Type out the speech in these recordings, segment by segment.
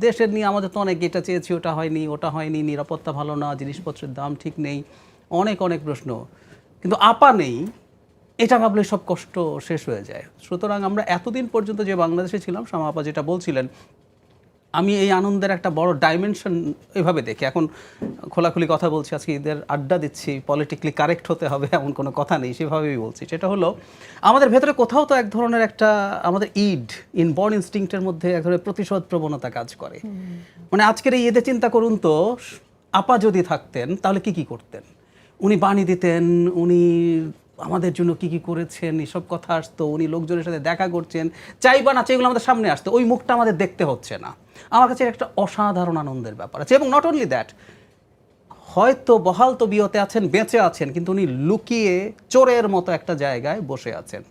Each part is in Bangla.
দেশের নিয়ে আমাদের তো অনেক এটা চেয়েছি, ওটা হয়নি ওটা হয়নি, নিরাপত্তা ভালো না, জিনিসপত্রের দাম ঠিক নেই, অনেক অনেক প্রশ্ন। কিন্তু আপা নেই, এটা ভাবলে সব কষ্ট শেষ হয়ে যায়। সুতরাং আমরা এতদিন পর্যন্ত যে বাংলাদেশে ছিলাম শামা আপা যেটা বলছিলেন আমি এই আনন্দের একটা বড় ডাইমেনশন এভাবে দেখি। এখন খোলাখুলি কথা বলছি, আজকে ঈদের আড্ডা দিচ্ছি পলিটিক্যালি কারেক্ট হতে হবে এমন কোনো কথা নেই, সেভাবেই বলছি। সেটা হলো, আমাদের ভেতরে কোথাও তো এক ধরনের একটা আমাদের ইড ইন বর্ন ইনস্টিংক্টের মধ্যে এক ধরনের প্রতিশোধ প্রবণতা কাজ করে। মানে আজকের এই ঈদে চিন্তা করুন তো, আপা যদি থাকতেন, তাহলে কি কি করতেন? উনি বাণী দিতেন, উনি আমাদের জন্য কি কি করেছেন, এসব কথা আসতো, উনি লোকজনের সাথে দেখা করছেন চাই বা না চাই এগুলো আমাদের সামনে আসতো, ওই মুখটা আমাদের দেখতে হচ্ছে না। আমার কাছে একটা অসাধারণ আনন্দের ব্যাপার আছে। এবং নট অনলি দ্যাট হয়তো বহাল তবিয়তে বিয়তে আছেন, বেঁচে আছেন, কিন্তু উনি লুকিয়ে চোরের মতো একটা জায়গায় বসে আছেন।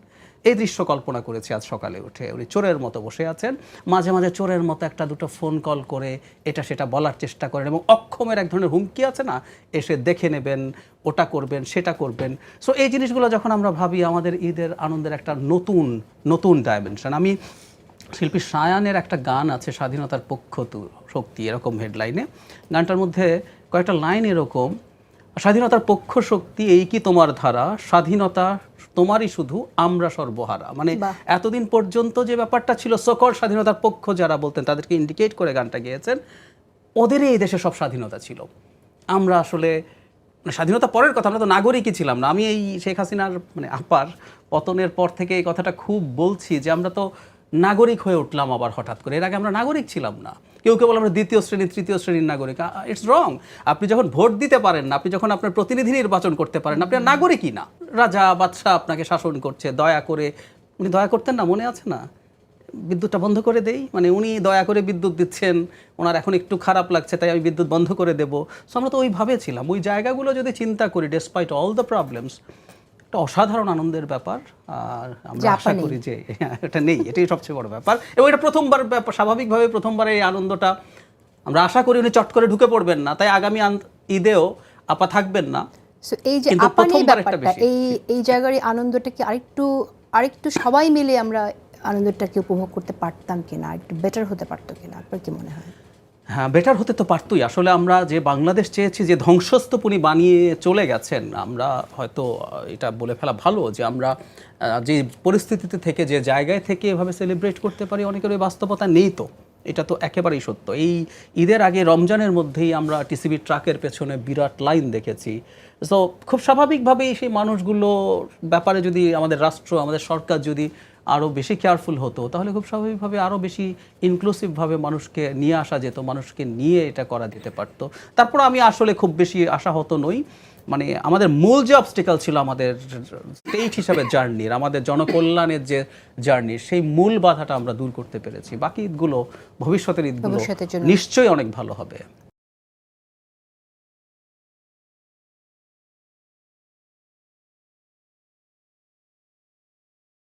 এই দৃশ্য কল্পনা করেছি আজ সকালে উঠে। উনি চোরের মতো বসে আছেন। মাঝে মাঝে চোরের মতো একটা দুটো ফোন কল করে এটা সেটা বলার চেষ্টা করেন এবং অক্ষমের এক ধরনের হুমকি আছে না? এসে দেখে নেবেন, ওটা করবেন, সেটা করবেন। সো এই জিনিসগুলো যখন আমরা ভাবি, আমাদের ঈদের আনন্দের একটা নতুন নতুন ডাইমেনশন আমি শিল্পী সায়ানের একটা গান আছে, স্বাধীনতার পক্ষ তু শক্তি, এরকম হেডলাইনে গানটার মধ্যে কয়েকটা লাইন এরকম স্বাধীনতার পক্ষ শক্তি এই কি তোমার ধারা? স্বাধীনতা তোমারই শুধু আমরা সর্বহারা। মানে এতদিন পর্যন্ত যে ব্যাপারটা ছিল সকল স্বাধীনতার পক্ষ যারা বলতেন তাদেরকে ইন্ডিকেট করে গানটা গেয়েছেন ওদেরই এই দেশে সব স্বাধীনতা ছিল। আমরা আসলে মানে স্বাধীনতা পরের কথা আমরা তো নাগরিকই ছিলাম না। আমি এই শেখ হাসিনার মানে আপার পতনের পর থেকে এই কথাটা খুব বলছি যে আমরা তো নাগরিক হয়ে উঠলাম আবার হঠাৎ করে। এর আগে আমরা নাগরিক ছিলাম না। কেউ কেউ বলে আমরা দ্বিতীয় শ্রেণি তৃতীয় শ্রেণির নাগরিক। ইটস রং আপনি যখন ভোট দিতে পারেন না, আপনি যখন আপনার প্রতিনিধি নির্বাচন করতে পারেন আপনি নাগরিকই না। রাজা, বাদশাহ আপনাকে শাসন করছে, দয়া করে, উনি দয়া করতেন না, মনে আছে না? বিদ্যুৎটা বন্ধ করে দেই। মানে উনি দয়া করে বিদ্যুৎ দিচ্ছেন, ওনার এখন একটু খারাপ লাগছে, তাই আমি বিদ্যুৎ বন্ধ করে দেবো। সো আমরা তো ওইভাবে ছিলাম। ওই জায়গাগুলো যদি চিন্তা করি ডেসপাইট অল দ্য প্রবলেমস একটা অসাধারণ আনন্দের ব্যাপার। আর আমরা আশা করি যে এটা নেই এটাই সবচেয়ে বড় ব্যাপার। এবং এটা প্রথমবার ব্যাপার স্বাভাবিকভাবে প্রথমবার এই আনন্দটা আমরা আশা করি উনি চট করে ঢুকে পড়বেন না। তাই আগামী ঈদেও আপা থাকবেন না। এই যে কিন্তু আপা নিয়ে প্রথমবার একটা ব্যাপারটা এই এই জায়গার এই আনন্দটা কি আরেকটু আরেকটু সবাই মিলে আমরা আনন্দটাকে উপভোগ করতে পারতাম কিনা একটু বেটার হতে পারতো কিনা আপনার কি মনে হয়? হ্যাঁ বেটার হতে তো পারতই। আসলে আমরা যে বাংলাদেশ চেয়েছি যে ধ্বংসস্তূপ উনি বানিয়ে চলে গেছেন, আমরা হয়তো এটা বলে ফেলা ভালো যে আমরা যে পরিস্থিতিতে থেকে, যে জায়গায় থেকে এভাবে সেলিব্রেট করতে পারি, অনেকের ওই বাস্তবতা নেই তো। এটা তো একেবারেই সত্য। এই ঈদের আগে রমজানের মধ্যেই আমরা টিসিবি ট্রাকের পেছনে বিরাট লাইন দেখেছি। সো খুব স্বাভাবিকভাবেই সেই মানুষগুলো ব্যাপারে যদি আমাদের রাষ্ট্র, আমাদের সরকার যদি আরও বেশি কেয়ারফুল হতো তাহলে খুব স্বাভাবিকভাবে আরও বেশি ইনক্লুসিভভাবে মানুষকে নিয়ে আসা যেত মানুষকে নিয়ে এটা করা যেতে পারতো। তারপর আমি আসলে খুব বেশি আশাহত নই। মানে আমাদের মূল যে অবস্টিকাল ছিল আমাদের স্টেট হিসাবে জার্নির আমাদের জনকল্যাণের যে জার্নির সেই মূল বাধাটা আমরা দূর করতে পেরেছি। বাকি ঈদগুলো ভবিষ্যতের ঈদগুলো নিশ্চয়ই অনেক ভালো হবে।